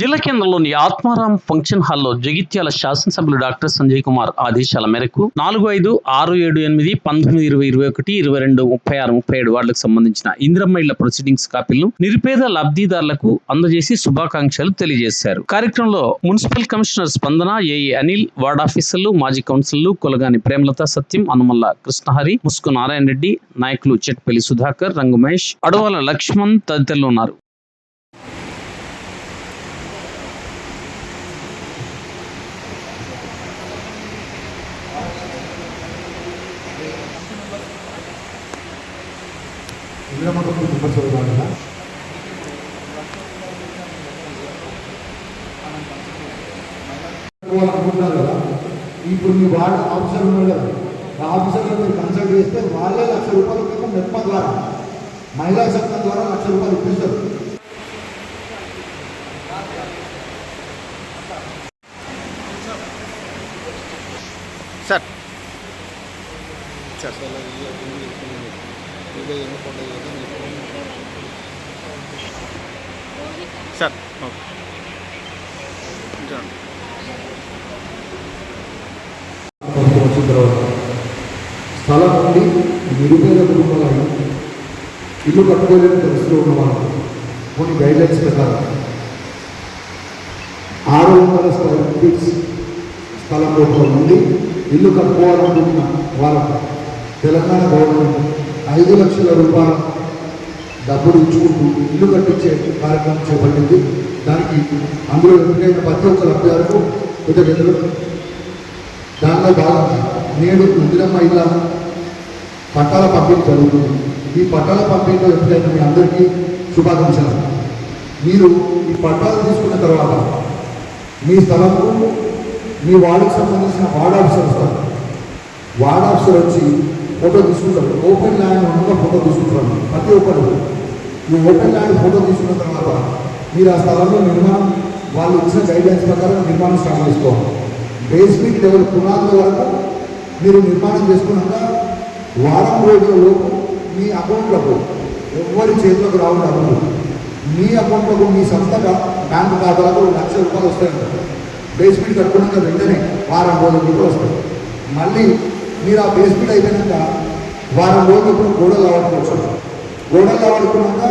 జిల్లా కేంద్రంలోని ఆత్మారాం ఫంక్షన్ హాల్లో జగిత్యాల శాసనసభ్యులు డాక్టర్ సంజయ్ కుమార్ ఆదేశాల మేరకు నాలుగు ఐదు ఆరు ఏడు ఎనిమిది పంతొమ్మిది ఇరవై ఇరవై ఒకటి ఇరవై రెండు ముప్పై ఆరు ముప్పై ఏడు వార్డులకు సంబంధించిన ఇంద్రమ్మ ఇళ్ళ ప్రొసీడింగ్స్ కాపీలను నిరుపేద లబ్ధిదారులకు అందజేసి శుభాకాంక్షలు తెలియజేశారు. కార్యక్రమంలో municipal commissioner Spandana AE Anil ward ఆఫీసర్లు మాజీ కౌన్సిలర్లు కొలగాని ప్రేమలత సత్యం అనుమల్ల కృష్ణహరి ముసుకు నారాయణ రెడ్డి నాయకులు చెట్పల్లి సుధాకర్ రంగు మహేష్ అడవాల లక్ష్మణ్ తదితరులు ఉన్నారు. అనుకుంటున్నారు కదా ఇప్పుడు మీ వార్డు ఆఫీసర్ ఉన్నారు కదా ఆ ఆఫీసర్తో మీరు కన్సల్ట్ చేస్తే వాళ్ళే లక్ష రూపాయలు మీకు మెప్ప ద్వారా మహిళా సంఘం ద్వారా లక్ష రూపాయలు ఇప్పిస్తారు. సార్. సార్ సార్ ఓకే వచ్చిన తర్వాత స్థలం నుండి నిరుపేద కుటుంబాలను ఇల్లు కట్టుకోలేని పరిస్థితిలో ఉన్న వాళ్ళు కొన్ని గైడ్లైన్స్ ప్రకారం ఆరు వందల స్క్వేర్ ఫీట్స్ స్థలం లోపల ఉండి ఇల్లు కట్టుకోవాలనుకుంటున్న వాళ్ళకు తెలంగాణ గవర్నమెంట్ ఐదు లక్షల రూపాయల డబ్బులు ఇచ్చుకుంటూ ఇల్లు కట్టించే కార్యక్రమం చేపట్టింది. దానికి అందులో ఎంపికైన ప్రతి ఒక్క లబ్ధిదారుకు కృతజ్ఞతలు. దానిలో భాగంగా నేడు ఇందిరమ్మ ఇలా పట్టాల పంపిణీ జరుగుతుంది. ఈ పట్టాల పంపిణీలో ఎప్పుడైనా మీ అందరికీ శుభాకాంక్షలు. మీరు ఈ పట్టాలు తీసుకున్న తర్వాత మీ స్థలంకు మీ వాళ్ళకి సంబంధించిన వార్డ్ ఆఫీసర్ వస్తారు. వార్డ్ ఆఫీసర్ వచ్చి ఫోటో తీసుకుంటారు. ఓపెన్ ల్యాండ్ ఉండగా ఫోటో తీసుకుంటారు. ప్రతి ఒక్కరు. ఈ ఓపెన్ ల్యాండ్ ఫోటో తీసుకున్న తర్వాత మీరు ఆ స్థలంలో నిర్మాణం వాళ్ళు ఇచ్చిన గైడ్లైన్స్ ప్రకారం నిర్మాణం స్టార్ట్ చేసుకోవాలి. బేస్మెంట్ లెవెల్ పునాదుల వరకు మీరు నిర్మాణం చేసుకున్నాక వారం రోజులలోపు మీ అకౌంట్లకు ఎవరి చేతులకు రావడం డబ్బులు మీ అకౌంట్లకు మీ సొంత బ్యాంకు ఖాతాలకు లక్ష రూపాయలు వస్తాయంట. బేస్మెంట్ కట్టుకున్నాక వెంటనే వారం రోజుల వస్తాయి. మళ్ళీ మీరు ఆ బేస్మెంట్ అయిపోయినాక వారం రోజులు ఇప్పుడు గోడలు ఆడుకోవచ్చు గోడలు ఆడుకున్నాక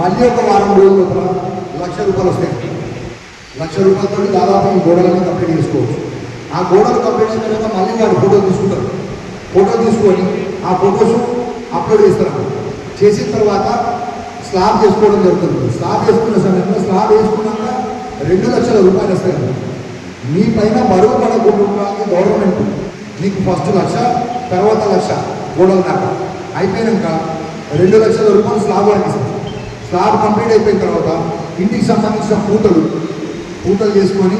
మళ్ళీ ఒక వారం రోజుల లోపల లక్ష రూపాయలు వస్తాయి. లక్ష రూపాయలతో దాదాపు ఈ గోడలన్నీ కంప్లీట్ చేసుకోవచ్చు. ఆ గోడలు కంప్లీట్ అయిన తర్వాత మళ్ళీ వాడు ఫోటో తీసుకుంటారు ఫోటో తీసుకొని ఆ ఫొటోస్ అప్లోడ్ చేస్తారు. చేసిన తర్వాత స్లాబ్ చేసుకోవడం జరుగుతుంది. స్లాబ్ చేసుకున్న సమయంలో స్లాబ్ వేసుకున్నాక రెండు లక్షల రూపాయలు వస్తాయి. మీ పైన బరువు పడకుండా గవర్నమెంట్. మీకు ఫస్ట్ లక్ష తర్వాత లక్ష గోడల దాకా అయిపోయాక రెండు లక్షల రూపాయలు స్లాబ్ అనిపిస్తుంది. స్లాబ్ కంప్లీట్ అయిపోయిన తర్వాత ఇంటికి సంబంధించిన పూతలు పూతలు చేసుకొని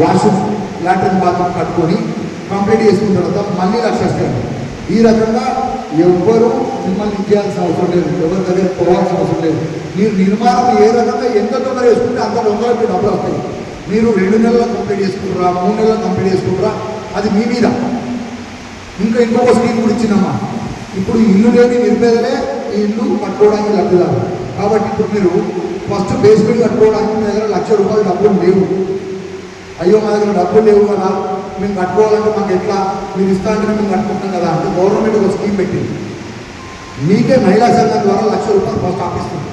వాష్రూమ్ లాట్రిన్ బాత్రూమ్ కట్టుకొని కంప్లీట్ చేసుకున్న తర్వాత మళ్ళీ లక్ష వస్తాయి. ఈ రకంగా ఎవ్వరూ మిమ్మల్ని ఇచ్చేయాల్సిన అవసరం లేదు. ఎవరి దగ్గర పోవాల్సిన అవసరం లేదు. మీరు నిర్మాణం ఏ రకంగా ఎంత తొందర చేసుకుంటే అంత తొందరగా డబ్బులు వస్తాయి. మీరు రెండు నెలలు కంప్లీట్ చేసుకుంటారా మూడు నెలలు కంప్లీట్ చేసుకుంటారా అది మీ మీద. ఇంకా ఇంకొక స్కీమ్ కూడా ఇచ్చినామా ఇప్పుడు ఇల్లు లేని నిర్పేదలే ఈ ఇల్లు కట్టుకోవడానికి లబ్ధిదారు. కాబట్టి ఇప్పుడు మీరు ఫస్ట్ బేస్మెంట్ కట్టుకోవడానికి మీ దగ్గర లక్ష రూపాయలు డబ్బులు లేవు. అయ్యో మా దగ్గర డబ్బులు లేవు కదా. మేము కట్టుకోవాలంటే మాకు ఎట్లా? మీరు ఇస్తా అంటే మేము కట్టుకుంటాం కదా. అంటే గవర్నమెంట్ ఒక స్కీమ్ పెట్టింది. మీకే మహిళా సంఘం ద్వారా లక్ష రూపాయలు ఫస్ట్ ఆపిస్తుంది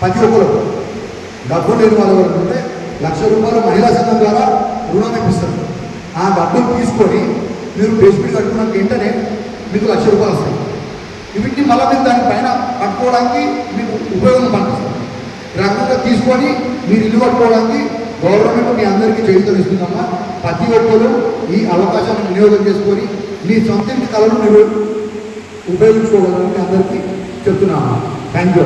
ప్రతి ఒక్కరు డబ్బులు లేని వాళ్ళ వరకు ఉంటే లక్ష రూపాయలు మహిళా సంఘం ద్వారా రుణం ఇప్పిస్తారు. ఆ డబ్బులు తీసుకొని మీరు బేస్మెంట్ కట్టుకున్నాక వెంటనే మీకు లక్ష రూపాయలు వస్తాయి. వీటిని మళ్ళీ మీరు దానిపైన కట్టుకోవడానికి మీకు ఉపయోగం పనిపిస్తుంది రకంగా తీసుకొని మీరు ఇల్లు కట్టుకోవడానికి గవర్నమెంట్ మీ అందరికీ చేయుతనిస్తుందమ్మా ప్రతి ఒక్కరు ఈ అవకాశాన్ని వినియోగం చేసుకొని మీ సొంత ఇంటి కళను మీరు ఉపయోగించుకోవడానికి అందరికీ చెప్తున్నాము థ్యాంక్ యూ